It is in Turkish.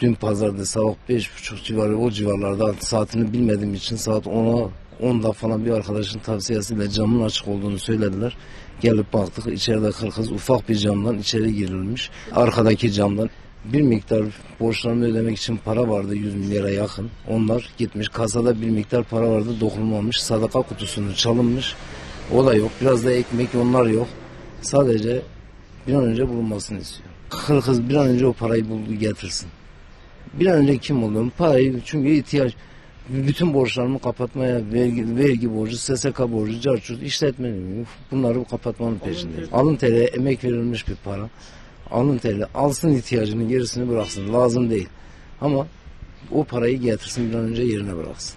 Dün pazarda saat beş buçuk civarı o civarlarda saatini bilmediğim için saat 10'a 10'da falan bir arkadaşın tavsiyesiyle camın açık olduğunu söylediler. Gelip baktık içeride kırkız ufak bir camdan içeri girilmiş. Arkadaki camdan bir miktar borçlarını ödemek için para vardı 100 milyara yakın. Onlar gitmiş kasada bir miktar para vardı dokunulmamış. Sadaka kutusunu çalınmış. O da yok. Biraz da ekmek onlar yok. Sadece bir an önce bulunmasını istiyor. Kırkız bir an önce o parayı buldu getirsin. Bir an önce kim olduğunu parayı çünkü ihtiyaç bütün borçlarımı kapatmaya vergi, vergi borcu, SSK borcu, carçurt, işletme bunları kapatmanın peşindeyim. Alın teriye emek verilmiş bir para. Alın teriyle alsın ihtiyacını gerisini bıraksın. Lazım değil. Ama o parayı getirsin bir an önce yerine bıraksın.